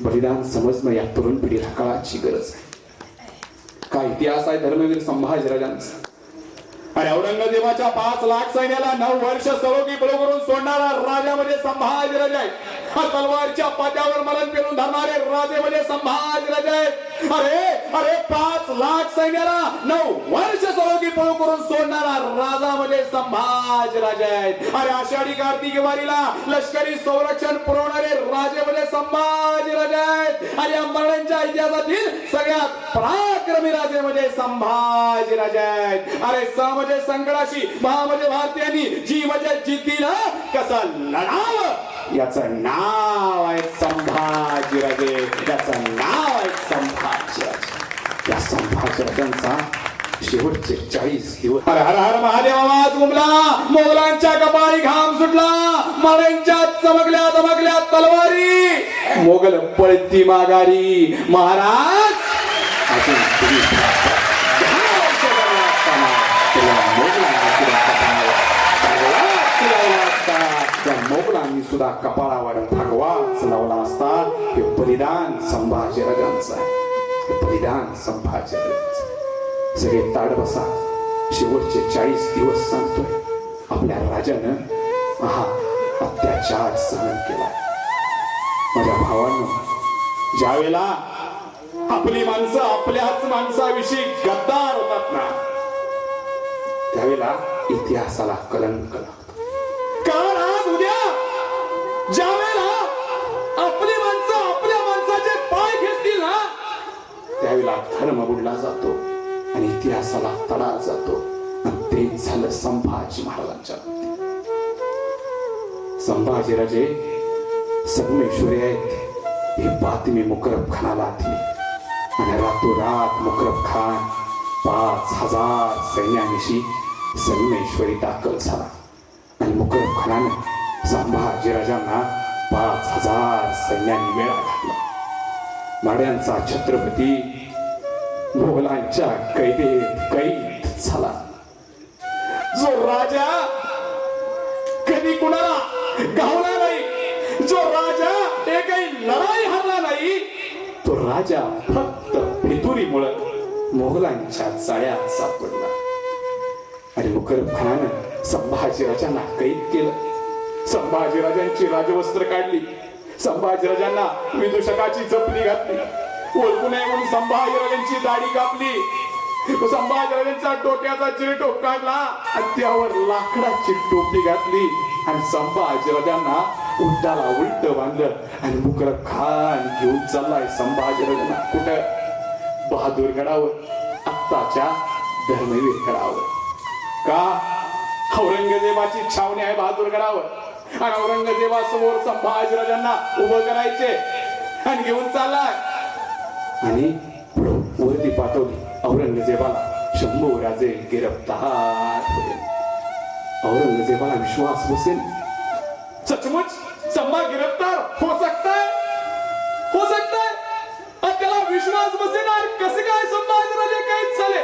बलिदान समजणं या तरुण पिढीला काळाची गरज आहे. का इतिहास आहे धर्मवीर संभाजीराजांचा आणि औरंगजेबाच्या पाच लाख सैन्याला नऊ वर्ष सरोगी बळी करून सोडणारा राजा म्हणजे संभाजीराजा आहे. तलवारच्या पाट्यावर मरण पेरून धरणारे राजे म्हणजे संभाजीराजा आहेत. अरे अरे पाच लाख सैन्याला नऊ वर्ष सरोगी पळू करून सोडणारा राजा म्हणजे संभाजीराजा आहेत. अरे आषाढी कार्तिकी वारीला लष्करी संरक्षण पुरवणारे राजे म्हणजे संभाज संभाजीराजा आहेत आणि या इतिहासातील सगळ्यात पराक्रमी राजे म्हणजे संभाजीराजा आहेत. अरे स म्हणजे संकटाशी महा म्हणजे भारतीयांनी जी म्हणजे जिद्दीनं कसं लढावं? याचं नाव आहे संभाजी राजे. याचं नाव आहे संभाजीराजे या संभाजी राजांचा शेवटचे चाळीस दिवस. हर हर हर महादेव आवाज उमला. मोगलांच्या कपाळी घाम सुटला. माळ्यांच्या चमकल्या दमकल्या तलवारी. मोगल पळती माघारी. महाराज! मोगलांनी सुद्धा कपाळावर भगवाच लावला असता हे बलिदान संभाजीराजांचं आहे. हे बलिदान संभाजीराजांचं आहे. सगळे ताड बसा शेवटचे चाळीस दिवस सांगतोय आपल्या राजानं हा अत्याचार सहन केला. माझ्या भावानं ज्यावेळेला आपली माणसं आपल्याच माणसाविषयी गद्दार होतात ना त्यावेळेला इतिहासाला कलंक लागतो. कारण आज उद्या ज्यावेळेला आपली माणसं आपल्या माणसाचे पाय घेतील ना त्यावेळेला धर्म बुडला जातो आणि इतिहासाला तडा जातो. आणि झालं संभाजी महाराजांच्या संभाजीराजे संगमेश्वरी आहेत. ही बातमी मुकरब खानाला आली आणि रातोरात मुकरब खान पाच हजार सैन्यानिशी संगमेश्वरी दाखल झाला. आणि मुकरब खानाने संभाजीराजांना पाच हजार सैन्यांनी वेळा घातला. माड्यांचा छत्रपती मोगलांच्या कैदेत कैद झाला. जो राजा कधी कुणाला राजा फक्त फितुरीमुळं मोगलांच्या जाळ्यात सापडला. आणि मुकरब खानानं संभाजीराजांना कैद केलं. संभाजीराजांची राजवस्त्र काढली. संभाजीराजांना विदूषकाची जपली घातली. ओळखू नये म्हणून संभाजीराजांची दाढी कापली. संभाजीराजांचा डोक्याचा चिरटोप काढला आणि त्यावर लाकडाची टोपी घातली. आणि संभाजीराजांना उड्डाला उलट बांधलं आणि मुकरब खान घेऊन चाललाय संभाजीराजांना कुठं? बहादूरगडावर आत्ताच्या धर्मवीर गडावर. का? औरंगजेबाची छावणी आहे बहादूरगडावर आणि औरंगजेबासमोर संभाजीराजांना उभं करायचे आणि घेऊन चाललाय. आणि वरती पाठवली औरंगजेबाला. शंभू राजे गिरफ्तार औरंगजेबाला विश्वास बसेल. सचमुच संभा गिरफ्तार हो सकता है? हो सकता है? आणि त्याला विश्वास बसेनार कसे काय संभाजीराजे काहीच झाले?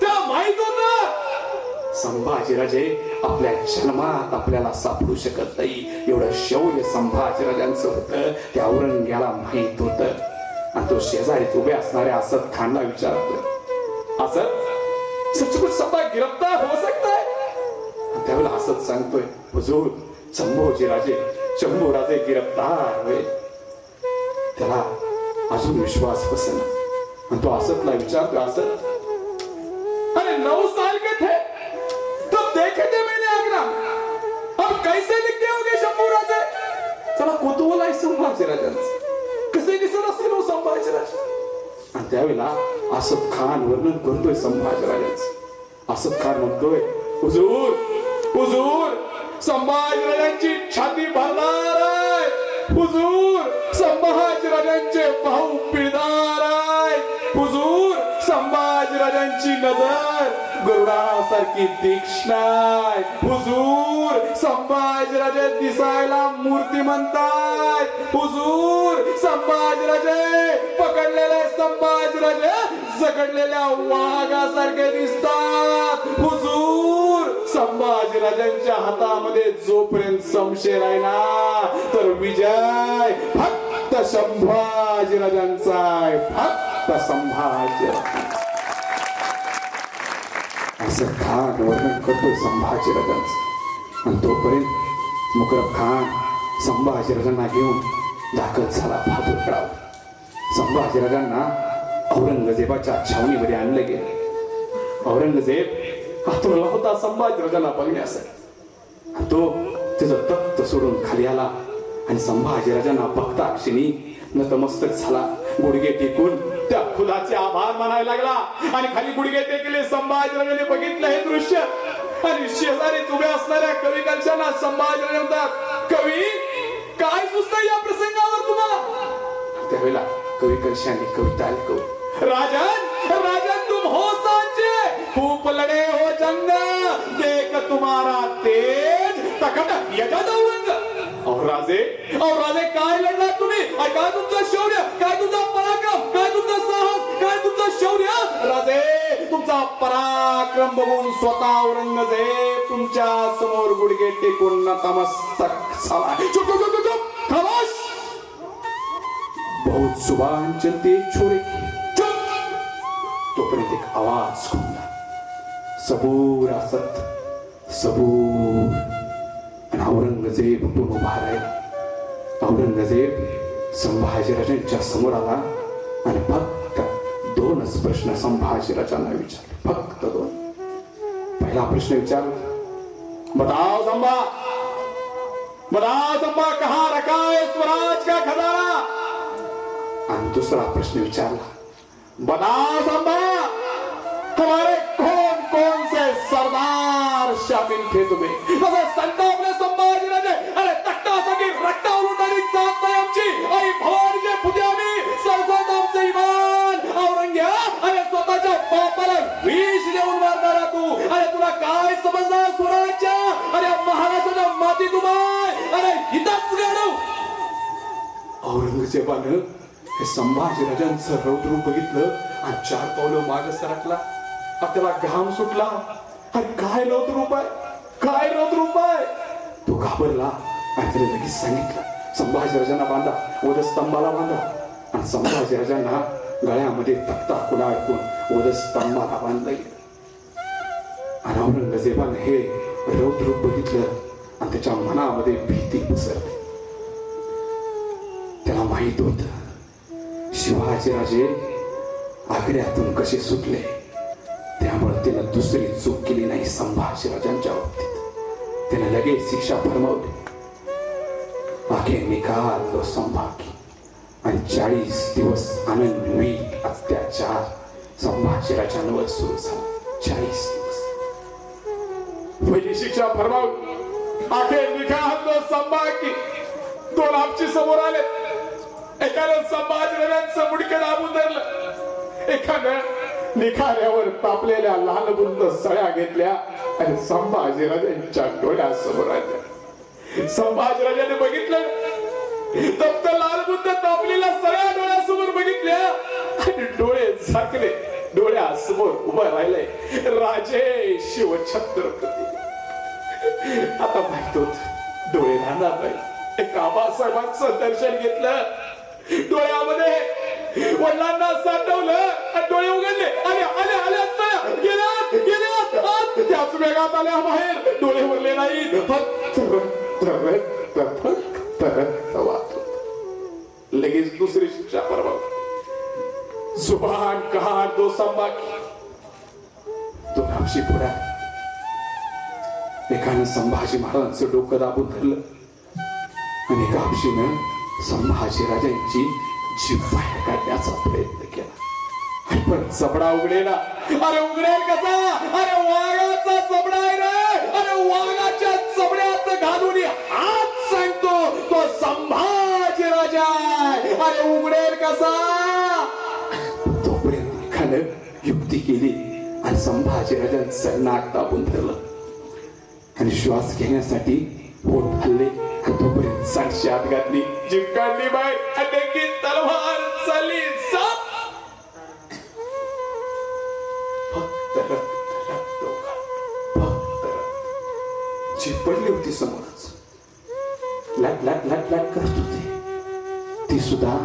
त्याला माहीत होत? संभाजीराजे आपल्या जन्मात आपल्याला सापडू शकत नाही. एवढं शौर्य संभाजीराजांचं होतं त्या औरंग्याला माहीत होत. आणि तो शेजारीच उभे असणाऱ्या असत खानला विचारतोय. असत सचमुच संभा गिरफ्तार हो सकता है? त्यावेळेला असत सांगतोय हुजूर शंभूजी राजे गिरफ्तार होय त्याला अजून विश्वास बसेना. आणि तो असतला विचारतो असत. अरे नऊ साल के थे. तब देखे थे मैंने आगरा अब कैसे दिखते होगे शंभू राजे त्याला कुतूहल आहे संभाजी राजांचं कसे दिसत असतील हो संभाजी राजे आणि त्यावेळेला आसफ खान वर्णन करतोय संभाजी राजांचं असद खान म्हणतोय हुजूर हुजूर संभाजीराजांची छाती भरणार आहे. हुजूर संभाजीराजांचे भाऊ पिळदार आहे. हुजूर संभाजीराजांची नजर गरुडासारखी तीक्ष्ण आहे. हुजूर संभाजीराजे दिसायला मूर्ती म्हणताय हुजूर संभाजीराजे पकडलेले संभाजीराजे जगडलेल्या वाघासारखे दिसतात. हुजूर संभाजीराजांच्या हातामध्ये जोपर्यंत संशय राहिला तर विजय फक्त संभाजीराजांचा आहे. फक्त संभाजी. असं खान वर्णन करतोय संभाजीराजांचं आणि तोपर्यंत मुकरब खान संभाजीराजांना घेऊन दाखल झाला बहादूरगडावर संभाजीराजांना औरंगजेबाच्या छावणीमध्ये आणलं गेलं. औरंगजेब आतुरला होता संभाजीराजांना बघण्यासाठी आणि तो तिचं तप्त सोडून खाली आला आणि संभाजीराजांना बघता क्षणी नतमस्तक झाला गुडघे टेकून त्या फुलाचे आभार मानायला लागला आणि खाली गुडघे टेकले संभाजीराजाने बघितलं हे दृश्य आणि शेजारी उभे असणाऱ्या कवी कलशांना संभाजीराज म्हणतात कवी काय सुचत या प्रसंगावर तुम्हाला त्यावेळेला कवी कलशाने कविता ऐकू राजन राजन तुम हो सांचे खूप लढे हो जंग देख तुम्हारा तेज तखट यजद औरंग और राजे और राजे काय लढला तुम्ही काय तुमचं शौर्य काय तुमचा पराक्रम काय तुमचं साहस काय तुमचं शौर्य राजे तुमचा पराक्रम बघून स्वतः औरंगजेब तुमच्यासमोर गुडघे टेकून नतमस्तक झाला चुप चुप चुप चुप खामोश बहुत जुबान चलते छोरे चुप तोपर्यंत एक आवाज घुमला सबूर असत सबूर। आणि औरंगजेब उठून उभा राहिला औरंगजेब संभाजीराजांच्या समोर आला आणि फक्त दोनच प्रश्न संभाजीराजांना विचारले. फक्त दोन. पहिला प्रश्न विचारला बताओ संभा. बताओ संभा कहा रखा है स्वराज का खजाना? आणि दुसरा प्रश्न विचारला. बताओ संभा तुम्हारे सरदार शामिल थे तुम्ही। तसे संतापले संभाजीराजे अरे तख्तासाठी रक्तावर उडणारी जात नाही आमची। आई भवानीचे पुते आम्ही सरसत आमचे इमान औरंग्या अरे स्वतःच्या बापाला विष देऊन मारणारा तू। अरे तुला काय समजणार स्वराज्य? अरे महाराजाच्या माती तुमाय अरे हिताच गाडव औरंगजेबानं हे संभाजीराजांचं रौद्रूप बघितलं आणि चार पावलं माग सरकला. त्याला घाम सुटला. अरे काय नव्हतं आहे काय नव्हतं आहे तो घाबरला. आणि त्याने लगेच सांगितलं. संभाजीराजांना बांधा. वधस्तंभाला बांधा. आणि संभाजीराजांना गळ्यामध्ये तख्ता खुला अडकून वधस्तंभाला बांधलं गेलं आणि औरंगजेबाने हे रौद्रूप बघितलं आणि त्याच्या मनामध्ये भीती पसरली. त्याला माहीत होत शिवाजीराजे आग्र्यातून कसे सुटले. त्यामुळे तिनं दुसरी चूक केली नाही संभाजीराजांच्या बाबतीत. त्याने लगेच शिक्षा फरमावली. आखे निकाल संभागी आणि चाळीस दिवस आनंद वीट अत्याचार संभाजीराजांवर सुरू झाला. चाळीस दिवस. पहिली शिक्षा फरमावली. आखे निकाल संभागी दोन आमची समोर आले. एकानं संभाजीराजांचं मुडकं दाबून धरलं. एखादं निखाऱ्यावर तापलेल्या लाल बुंद सळ्या घेतल्या आणि संभाजीराजांच्या डोळ्यासमोर आल्या. संभाजीराजाने बघितलं. फक्त लाल बुंद तापलेल्या सगळ्या डोळ्यासमोर बघितल्या आणि डोळे झाकले. डोळ्यासमोर उभं राहिले राजे शिवछत्रपती. आता माहीत होत डोळे राहणार नाही. एक आबासाहेबांचं दर्शन घेतलं. डोळ्यामध्ये वडिलांना साठवलं आणि डोळे उघडले. अरे आले आले असताना गेल्यात गेल्यात आत त्याच वेगात आल्या बाहेर. डोळे उरले नाही. फक्त रक्त लगेच दुसरी शिक्षा परवा. जुबान कहा दो संबाकी तो नामशी पुढा. एकानं संभाजी महाराजांचं डोकं दाबून धरलं. आणि एका आपशीनं संभाजी राजांची ची बाहेर काढण्याचा प्रयत्न केला. पण चपडा उघडेला. अरे उघडेल कसा? अरे वाघाचा चपडा आहे रे. अरे वाघाच्या चपड्यात घालून हात सांगतो तो संभाजी राजा अरे उघडेल कसा? तोपर्यंत एकानं युक्ती केली आणि संभाजी राजांचं नाक दाबून धरलं आणि श्वास घेण्यासाठी पोट हल्ले. तोपर्यंत साक्षी आत घातली जीभ बाय बाहेर तलवार चालली साप. फक्त रक्त रक्त फक्त रक्त. जीभ पडली होती समोरच. लाट लाट लाट लाट करत होती. ती सुद्धा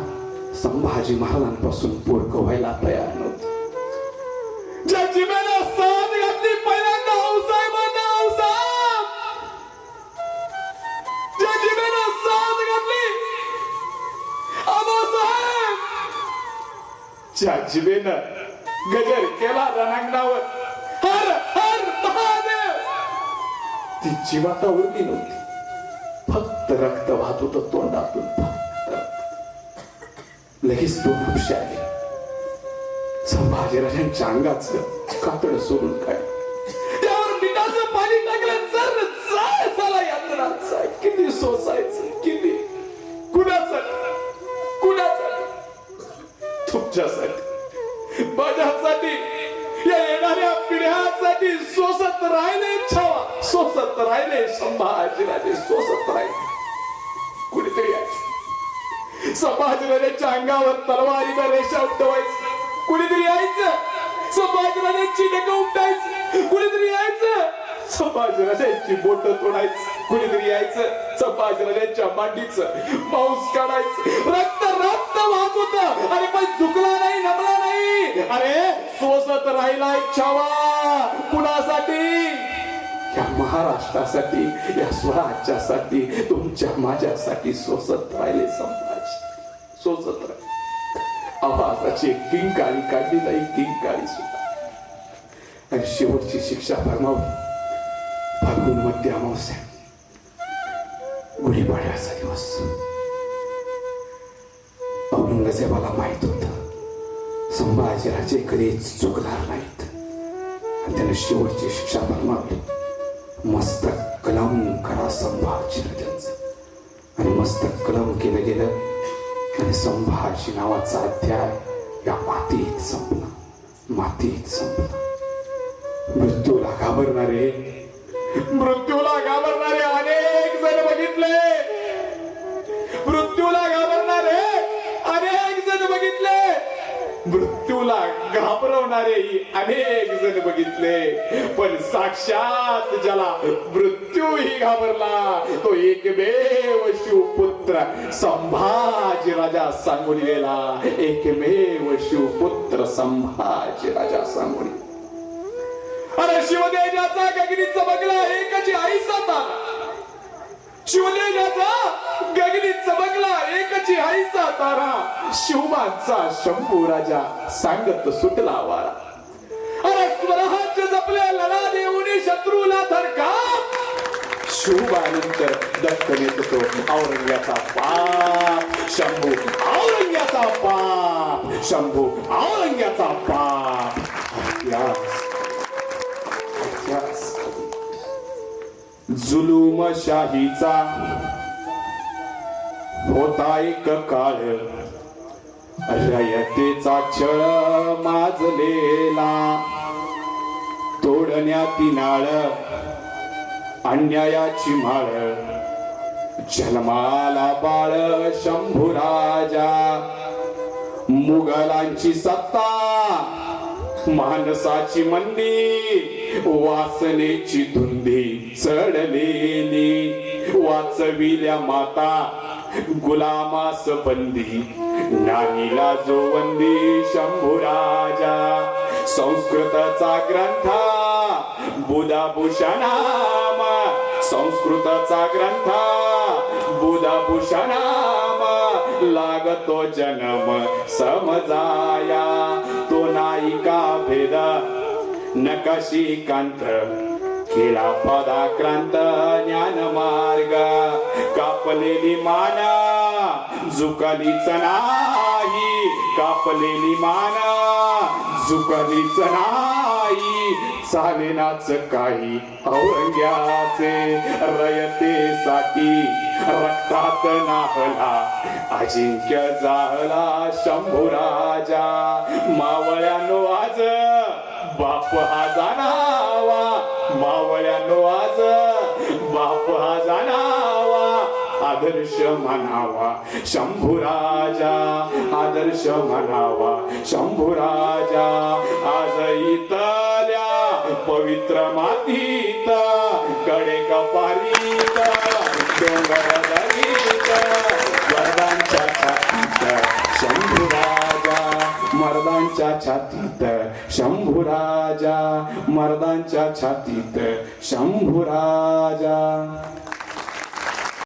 संभाजी महाराजांपासून पोरकं व्हायला तयार नव्हती. ज्या गजर केला रणांगणावर. हर हर महादेव! ती जीवाता उरली नव्हती. फक्त रक्त वाहत होतं तोंडातून फक्त लगेच दोन आले. संभाजीराजांच्या अंगाचं कातड सोडून काय तुमच्यासाठी. माझ्यासाठी या येणाऱ्या पिढ्यासाठी सोसत राहिले छावा. सोसत राहिले संभाजीराजे सोसत राहिले. कुणीतरी यायचं. संभाजीराजांच्या अंगावर तलवारीनं रेषा उठवायचं. कुणीतरी यायचं. संभाजीराजांची डक उठायचं कुणीतरी यायचं. संभाजीराजांची बोट तोडायचं. कुणीतरी यायचं. संभाजीराजांच्या मांडीचं मांस काढायचं. रक्त रक्त वाहत होत. अरे पण झुकला नाही नमला नाही. अरे सोसत राहिला छावा. कुणासाठी? या महाराष्ट्रासाठी या स्वराज्यासाठी तुमच्या माझ्यासाठी सोसत राहिले संभाजी. सोसत राहिले. आवाजाची किंकाळी काढली नाही किंकाळी सुद्धा. आणि शेवटची शिक्षा फरमावली. फाल्गुन मध्य अमावस्या. गुढीपाडव्याचा दिवस. औरंगजेबाला माहीत होत. संभाजीराजे कधीच चुकणार नाहीत. आणि त्याने शेवटची शिक्षा फरमावली. मस्तक कलम करा संभाजीराजांचं आणि मस्तक कलम केलं गेलं. आणि संभाजी नावाचा अध्याय या मातीत संपला. मातीत संपला. मृत्यूला घाबरणारे मृत्यूला घाबरणारे अनेक जण बघितले. घाबरवणारे अनेक जण बघितले. पण साक्षात ज्याला मृत्यूही घाबरला तो एकमेव शिवपुत्र संभाजी राजा सांगून गेला. एकमेव शिवपुत्र संभाजी राजा सांगून. अरे शिवदेजाचा गगनीचा बगला एकची आई तारा शिवदेजाचा गगनी चमकला एकची हरीचा तारा. शिवमानचा शंभू राजा सांगत सुटला वारा. अरे स्वराज्य जपल्या लढा देऊनी शत्रूला धरका. शिवबानंतर दत्त येत तो औरंग्याचा पाप. शंभू औरंग्याचा पाप. शंभू औरंग्याचा पाप. इतिहास इतिहास होता एक काळ. रयतेचा छळ माजलेला. तोडण्यात नाळ अन्यायाची माळ जन्माला बाळ शंभूराजा मुघलांची सत्ता माणसाची मंदी वासनेची धुंदी चढलेली. वाचविल्या माता गुलामास बंदी नाहीला जो वंदी शंभूराजा संस्कृतचा ग्रंथा बुधाभूषणामा संस्कृतचा ग्रंथा बुधाभूषणामा लागतो जन्म समजाया तो नायिका भेद नकाशी कांत केला पदाक्रांत ज्ञान मार्ग कापलेली माना झुकलीच नाही. कापलेली माना झुकलीच नाही. चालेनाच काही औरंग्याचे रयतेसाठी रक्तात नाहला. अजिंक्य जाहला शंभूराजा मावळ्यानो आज बाप हा जाणावा. मावळ्यानो आज. बाप हा जाणावा आदर्श म्हणावा. शंभूराजा आदर्श म्हणावा. शंभूराजा आज इतल्या पवित्र मातीत कडे कपारीत डोंगर दरीत वरदांच्या राजा मर्दांच्या छातीत शंभू राजा